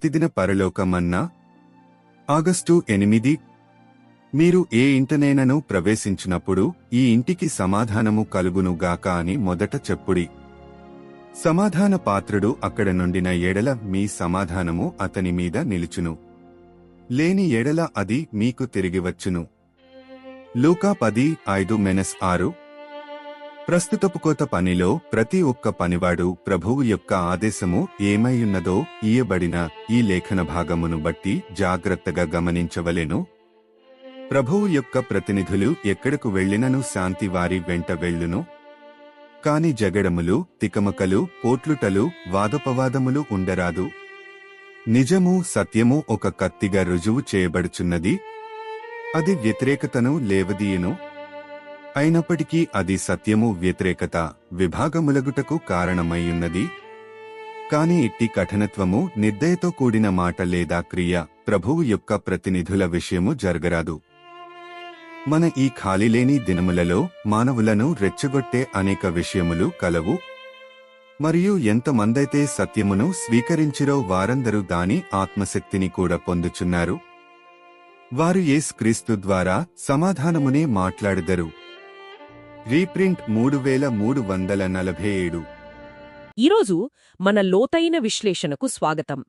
ప్రతిదిన పరలోకమన్నా? August ఎనిమిది. మీరు ఏ ఇంటనైనను ప్రవేశించినప్పుడు ఈ ఇంటికి సమాధానము కలుగునుగాక అని మొదట చెప్పుడి. సమాధాన పాత్రుడు అక్కడ నుండిన ఎడల మీ సమాధానము అతని మీద నిలుచును. లేని ఎడల అది మీకు తిరిగివచ్చును లూకా పది ఐదు మెనస్ ఆరు. ప్రస్తుతపు కొత్త పనిలో ప్రతి ఒక్క పనివాడు ప్రభువు యొక్క ఆదేశము ఏమైయున్నదో ఇయబడిన ఈ లేఖన భాగమును బట్టి జాగ్రత్తగా గమనించవలెను. ప్రభువు యొక్క ప్రతినిధులు ఎక్కడకు వెళ్ళినను శాంతి వారి వెంట వెళ్ళును. కాని జగడములు తికమకలు పోట్లుటలు వాదోపవాదములు ఉండరాదు. నిజము సత్యము ఒక కత్తిగా రుజువు చేయబడుచున్నది. అది వ్యతిరేకతను లేవదీయను. అయినప్పటికీ అది సత్యము వ్యతిరేకత విభాగములగుటకు కారణమయ్యున్నది కాని ఇట్టి కఠినత్వము నిర్దయతో కూడిన మాట లేదా క్రియ ప్రభువు యొక్క ప్రతినిధుల విషయము జరగరాదు. మన ఈ ఖాళీలేని దినములలో మానవులను రెచ్చగొట్టే అనేక విషయములు కలవు. మరియు ఎంతమందైతే సత్యమును స్వీకరించిరో వారందరూ దాని ఆత్మశక్తిని కూడా పొందుచున్నారు. వారు యేసుక్రీస్తు ద్వారా సమాధానమునే మాట్లాడదరు. రీప్రింట్ మూడు వేల మూడు వందల నలభై ఏడు ఈరోజు మన లోతైన విశ్లేషణకు స్వాగతం.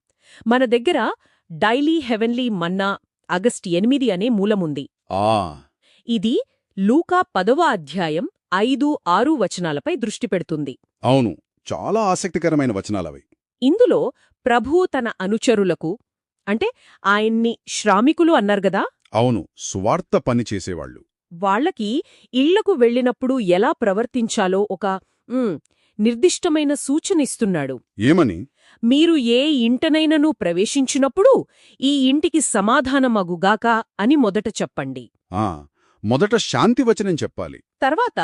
మన దగ్గర డైలీ హెవెన్లీ మన్నా ఆగస్ట్ ఎనిమిది అనే మూలముంది. ఆ. ఇది లూకా పదవ అధ్యాయం ఐదు ఆరు వచనాలపై దృష్టి పెడుతుంది. అవును చాలా ఆసక్తికరమైన వచనాలవి. ఇందులో ప్రభు తన అనుచరులకు అంటే ఆయన్ని శ్రామికులు అన్నారుగదా అవును సువార్త పని చేసేవాళ్ళు. వాళ్ళకి ఇళ్ళకు వెళ్ళినప్పుడు ఎలా ప్రవర్తించాలో ఒక నిర్దిష్టమైన సూచనిస్తున్నాడు ఏమని? మీరు ఏ ఇంటనైనను ప్రవేశించినప్పుడు ఈ ఇంటికి సమాధానమగుగాక అని మొదట చెప్పండి. ఆ మొదట శాంతి వచనం చెప్పాలి. తర్వాత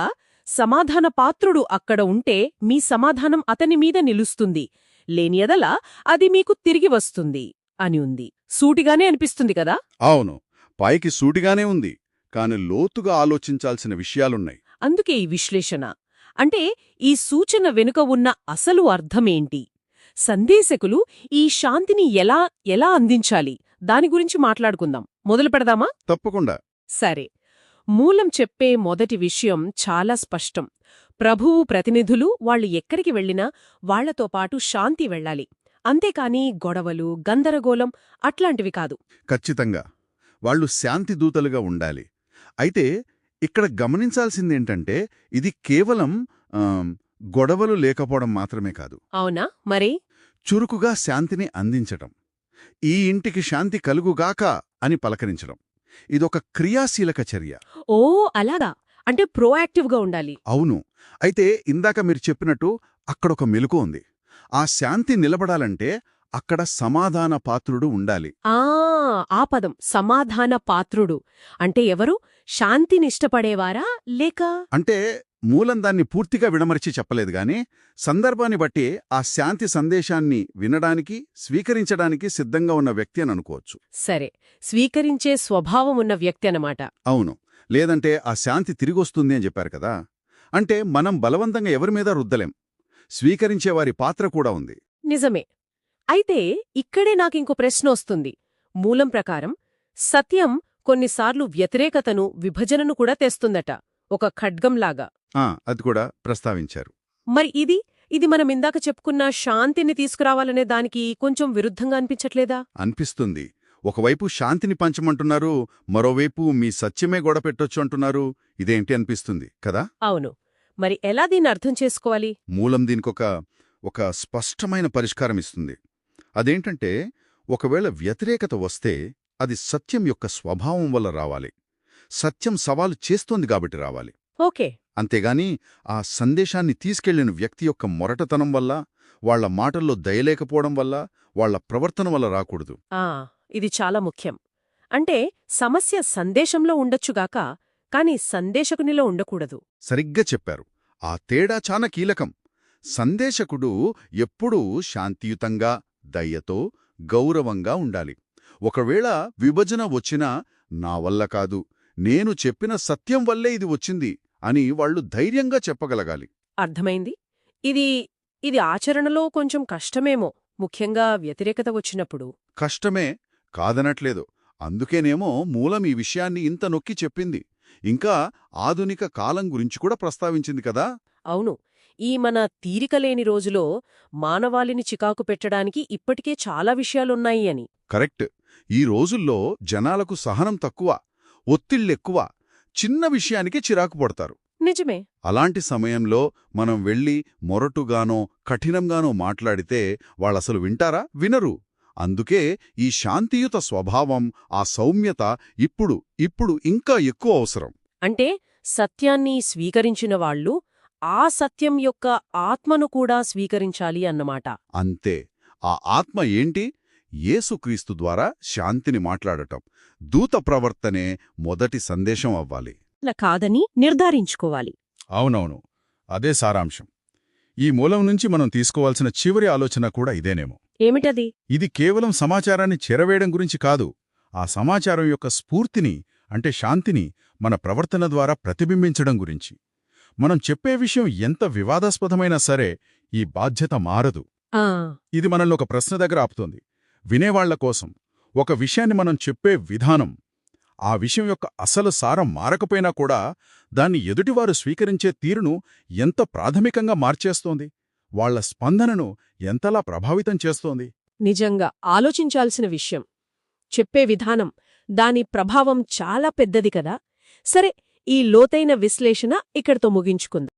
సమాధాన పాత్రుడు అక్కడ ఉంటే మీ సమాధానం అతని మీద నిలుస్తుంది. లేని ఎదల అది మీకు తిరిగి వస్తుంది అని ఉంది. సూటిగానే అనిపిస్తుంది కదా? అవును. పైకి సూటిగానే ఉంది. కాని లోతుగా ఆలోచించాల్సిన విషయాలున్నాయి. అందుకే ఈ విశ్లేషణ. అంటే ఈ సూచన వెనుక ఉన్న అసలు అర్థమేంటి? సందేశకులు ఈ శాంతిని ఎలా ఎలా అందించాలి? దాని గురించి మాట్లాడుకుందాం. మొదలు పెడదామా? తప్పకుండా. సరే. మూలం చెప్పే మొదటి విషయం చాలా స్పష్టం. ప్రభువు ప్రతినిధులు వాళ్ళు ఎక్కడికి వెళ్ళినా వాళ్ళతో పాటు శాంతి వెళ్ళాలి. అంతేకాని గొడవలు గందరగోళం అట్లాంటివి కాదు. ఖచ్చితంగా. వాళ్ళు శాంతి దూతలుగా ఉండాలి. అయితే ఇక్కడ గమనించాల్సిందేంటంటే ఇది కేవలం గొడవలు లేకపోవడం మాత్రమే కాదు. అవునా? మరి? చురుకుగా శాంతిని అందించటం ఈ ఇంటికి శాంతి కలుగుగాక అని పలకరించడం ఇదొక క్రియాశీలక చర్య. ఓ అలాగా. అంటే ప్రోయాక్టివ్గా ఉండాలి. అవును. అయితే ఇందాక మీరు చెప్పినట్టు అక్కడొక మెలుకు ఉంది. ఆ శాంతి నిలబడాలంటే అక్కడ సమాధాన పాత్రుడు ఉండాలి. ఆ ఆ పదం సమాధాన పాత్రుడు. అంటే ఎవరు? శాంతినిష్టపడేవారా లేక? అంటే మూలం దాన్ని పూర్తిగా విడమరిచి చెప్పలేదు గాని సందర్భాన్ని బట్టి ఆ శాంతి సందేశాన్ని వినడానికి స్వీకరించడానికి సిద్ధంగా ఉన్న వ్యక్తి అని అనుకోవచ్చు. సరే. స్వీకరించే స్వభావం ఉన్న వ్యక్తి అన్నమాట. అవును. లేదంటే ఆ శాంతి తిరిగొస్తుంది అని చెప్పారు కదా? అంటే మనం బలవంతంగా ఎవరి మీద రుద్దలేం. స్వీకరించేవారి పాత్ర కూడా ఉంది. నిజమే. అయితే ఇక్కడే నాకింకో ప్రశ్న వస్తుంది మూలం ప్రకారం సత్యం కొన్నిసార్లు వ్యతిరేకతను విభజనను కూడా తెస్తుందట. ఒక ఖడ్గంలాగా. ఆ అది కూడా ప్రస్తావించారు. మరి ఇది? ఇది మనం ఇందాక చెప్పుకున్న శాంతిని తీసుకురావాలనే దానికి కొంచెం విరుద్ధంగా అనిపించట్లేదా? అనిపిస్తుంది. ఒకవైపు శాంతిని పంచమంటున్నారు మరోవైపు మీ సత్యమే గొడవ పెట్టొచ్చు అంటున్నారు. ఇదేంటి అనిపిస్తుంది కదా? అవును. మరి ఎలా దీన్ని అర్థం చేసుకోవాలి? మూలం దీనికొక ఒక స్పష్టమైన పరిష్కారం ఇస్తుంది అదేంటంటే ఒకవేళ వ్యతిరేకత వస్తే అది సత్యం యొక్క స్వభావం వల్ల రావాలి. సత్యం సవాలు చేస్తోంది కాబట్టి రావాలి. ఓకే. అంతేగాని ఆ సందేశాన్ని తీసుకెళ్ళిన వ్యక్తి యొక్క మొరటతనం వల్ల వాళ్ళ మాటల్లో దయలేకపోవడం వల్ల వాళ్ళ ప్రవర్తన వల్ల రాకూడదు. ఆ! ఇది చాలా ముఖ్యం. అంటే సమస్య సందేశంలో ఉండొచ్చుగాక కాని సందేశకునిలో ఉండకూడదు. సరిగ్గా చెప్పారు. ఆ తేడా చాలా కీలకం. సందేశకుడు ఎప్పుడూ శాంతియుతంగా దయ్యతో గౌరవంగా ఉండాలి. ఒకవేళ విభజన వచ్చినా నా వల్ల కాదు నేను చెప్పిన సత్యం వల్లే ఇది వచ్చింది అని వాళ్ళు ధైర్యంగా చెప్పగలగాలి. అర్థమైంది. ఇది ఇది ఆచరణలో కొంచెం కష్టమేమో ముఖ్యంగా వ్యతిరేకత వచ్చినప్పుడు. కష్టమే కాదనట్లేదు. అందుకేనేమో మూలం ఈ విషయాన్ని ఇంత నొక్కి చెప్పింది. ఇంకా ఆధునిక కాలం గురించి కూడా ప్రస్తావించింది కదా? అవును. ఈ మన తీరికలేని రోజులో మానవాళిని చికాకు పెట్టడానికి ఇప్పటికే చాలా విషయాలున్నాయి అని. కరెక్ట్. ఈ రోజుల్లో జనాలకు సహనం తక్కువ ఒత్తిళ్ళెక్కువ చిన్న విషయానికి చిరాకు పడతారు. నిజమే. అలాంటి సమయంలో మనం వెళ్ళి మొరటుగానో కఠినంగానో మాట్లాడితే వాళ్ళసలు వింటారా? వినరు. అందుకే ఈ శాంతియుత స్వభావం ఆ సౌమ్యత ఇప్పుడు ఇప్పుడు ఇంకా ఎక్కువ అవసరం. అంటే సత్యాన్ని స్వీకరించిన వాళ్ళు ఆ సత్యం యొక్క ఆత్మను కూడా స్వీకరించాలి అన్నమాట. అంతే. ఆ ఆత్మ ఏంటి? యేసుక్రీస్తు ద్వారా శాంతిని మాట్లాడటం. దూత ప్రవర్తనే మొదటి సందేశం అవ్వాలి. కాదని నిర్ధారించుకోవాలి. అవునవును. అదే సారాంశం. ఈ మూలం నుంచి మనం తీసుకోవాల్సిన చివరి ఆలోచన కూడా ఇదేనేమో. ఏమిటది? ఇది కేవలం సమాచారాన్ని చెరవేయడం గురించి కాదు. ఆ సమాచారం యొక్క స్ఫూర్తిని అంటే శాంతిని మన ప్రవర్తన ద్వారా ప్రతిబింబించడం గురించి. మనం చెప్పే విషయం ఎంత వివాదాస్పదమైనా సరే ఈ బాధ్యత మారదు. ఇది మనల్ని ఒక ప్రశ్న దగ్గర ఆపుతోంది. వినేవాళ్ళ కోసం ఒక విషయాన్ని మనం చెప్పే విధానం ఆ విషయం యొక్క అసలు సారం మారకపోయినా కూడా దాన్ని ఎదుటివారు స్వీకరించే తీరును ఎంత ప్రాథమికంగా మార్చేస్తోంది? వాళ్ళ స్పందనను ఎంతలా ప్రభావితం చేస్తోంది? నిజంగా ఆలోచించాల్సిన విషయం. చెప్పే విధానం దాని ప్రభావం చాలా పెద్దది కదా? సరే ఈ లోతైన విశ్లేషణ ఇక్కడితో ముగించుకుంది.